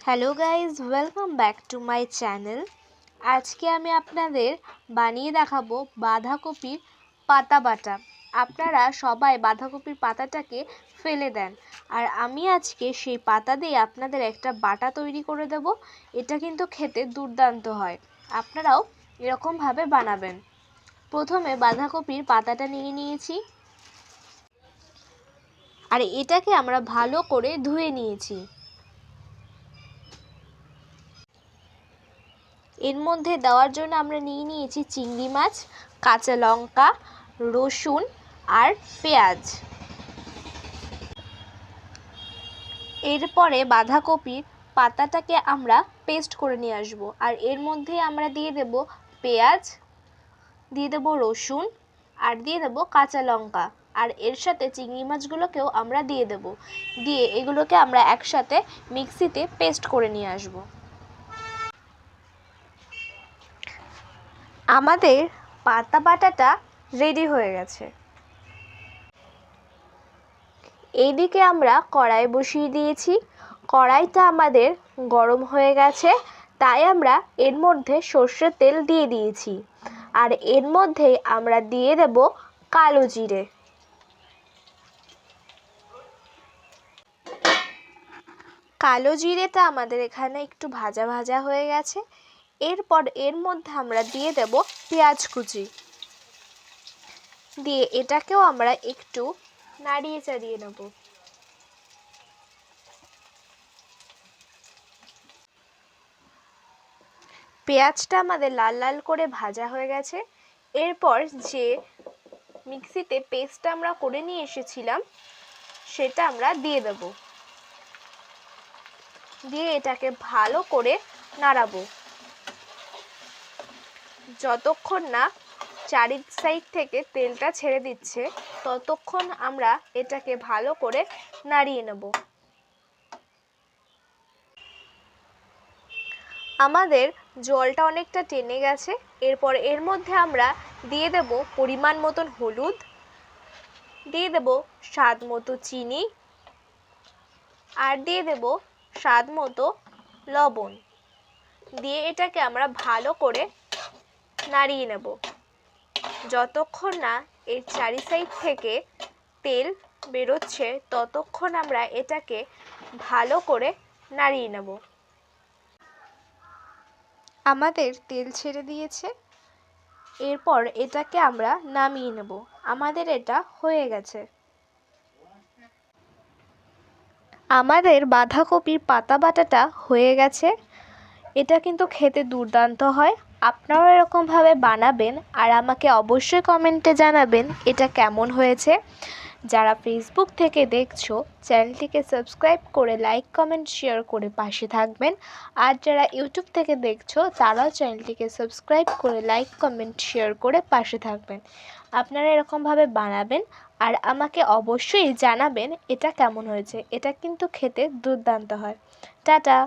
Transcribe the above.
Hello guys welcome back to my channel. আজকে আমি আপনাদের বানিয়ে দেখাবো বাঁধাকপির পাতা বাটা। আপনারা সবাই বাঁধাকপির পাতাটাকে ফেলে দেন। আর আমি আজকে সেই পাতা দিয়ে আপনাদের একটা বাটা তৈরি করে দেব। এটা কিন্তু খেতে দুর্দান্ত হয়। আপনারাও এরকমভাবে বানাবেন। প্রথমে বাঁধাকপির পাতাটা নিয়ে নিয়েছি। আর এটাকে আমরা ভালো করে ধুয়ে নিয়েছি। এর মধ্যে দেওয়ার জন্য আমরা নিয়ে নিয়েছি চিংড়ি মাছ, কাঁচা লঙ্কা, রসুন আর পেঁয়াজ। এরপরে বাঁধাকপির পাতাটাকে আমরা পেস্ট করে নিয়ে আসব। আর এর মধ্যে আমরা দিয়ে দেব পেঁয়াজ, দিয়ে দেব রসুন আর দিয়ে দেব কাঁচা লঙ্কা। আর এর সাথে চিংড়ি মাছগুলোকেও আমরা দিয়ে দেব। দিয়ে এগুলোকে আমরা একসাথে মিক্সিতে পেস্ট করে নিয়ে আসব। আমাদের পাতা বাটাটা রেডি হয়ে গেছে। এইদিকে আমরা কড়াই বসিয়ে দিয়েছি। কড়াইটা আমাদের গরম হয়ে গেছে, তাই আমরা এর মধ্যে সর্ষের তেল দিয়ে দিয়েছি। আর এর মধ্যে আমরা দিয়ে দেব কালো জিরে। কালো জিরেটা আমাদের এখানে একটু ভাজা ভাজা হয়ে গেছে। এরপর এর মধ্যে আমরা দিয়ে দেব পেঁয়াজ কুচি। দিয়ে এটাকেও আমরা একটু নাড়িয়ে চাড়িয়ে নেব। পেঁয়াজটা আমাদের লাল লাল করে ভাজা হয়ে গেছে। এরপর যে মিক্সিতে পেস্টটা আমরা করে নিয়ে এসেছিলাম, সেটা আমরা দিয়ে দেব। দিয়ে এটাকে ভালো করে নাড়াবো। যতক্ষণ না চারি সাইড থেকে তেলটা ছেড়ে দিচ্ছে, ততক্ষণ আমরা এটাকে ভালো করে নাড়িয়ে নেব। আমাদের জলটা অনেকটা টেনে গেছে, এরপর এর মধ্যে আমরা দিয়ে দেব পরিমাণ মতন হলুদ, দিয়ে দেব স্বাদ মতো চিনি, আর দিয়ে দেব স্বাদ মতো লবণ। দিয়ে এটাকে আমরা ভালো করে নাড়িয়ে নেব। যতক্ষণ না এর চারি সাইড থেকে তেল বেরোচ্ছে, ততক্ষণ আমরা এটাকে ভালো করে নাড়িয়ে নেব। আমাদের তেল ছেড়ে দিয়েছে। এরপর এটাকে আমরা নামিয়ে নেব। আমাদের এটা হয়ে গেছে। আমাদের বাঁধাকপির পাতা বাটাটা হয়ে গেছে। এটা কিন্তু খেতে দুর্দান্ত হয়। আপনারাও এরকমভাবে বানাবেন আর আমাকে অবশ্যই কমেন্টে জানাবেন এটা কেমন হয়েছে। যারা ফেসবুক থেকে দেখছ, চ্যানেলটিকে সাবস্ক্রাইব করে লাইক, কমেন্ট, শেয়ার করে পাশে থাকবেন। আর যারা ইউটিউব থেকে দেখছ, তারাও চ্যানেলটিকে সাবস্ক্রাইব করে লাইক, কমেন্ট, শেয়ার করে পাশে থাকবেন। আপনারা এরকমভাবে বানাবেন আর আমাকে অবশ্যই জানাবেন এটা কেমন হয়েছে। এটা কিন্তু খেতে দুর্দান্ত হয়। টাটা!